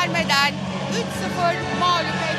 vermeden 3-0 mağlup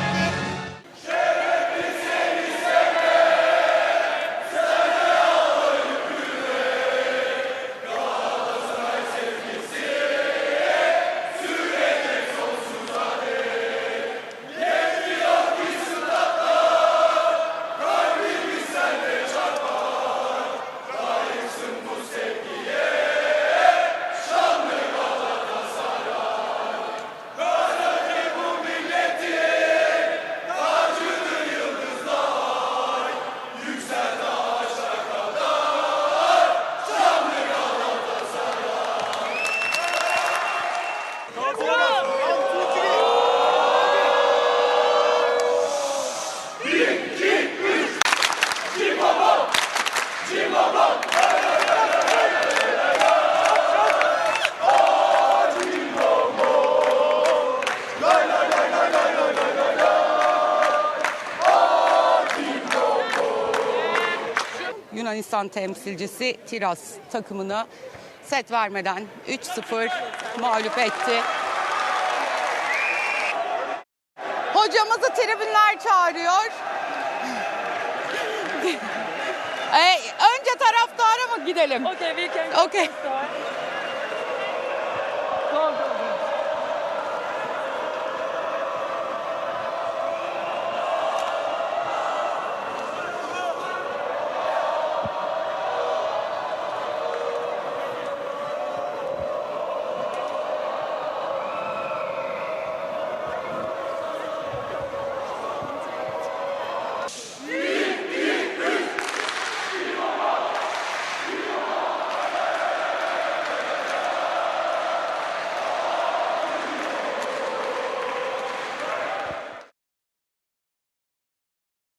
Yunanistan temsilcisi Tiras takımını set vermeden 3-0 mağlup etti. Hocamızı tribünler çağırıyor. Ee, önce taraftara mı gidelim? Okay, we can Okay. Go, go.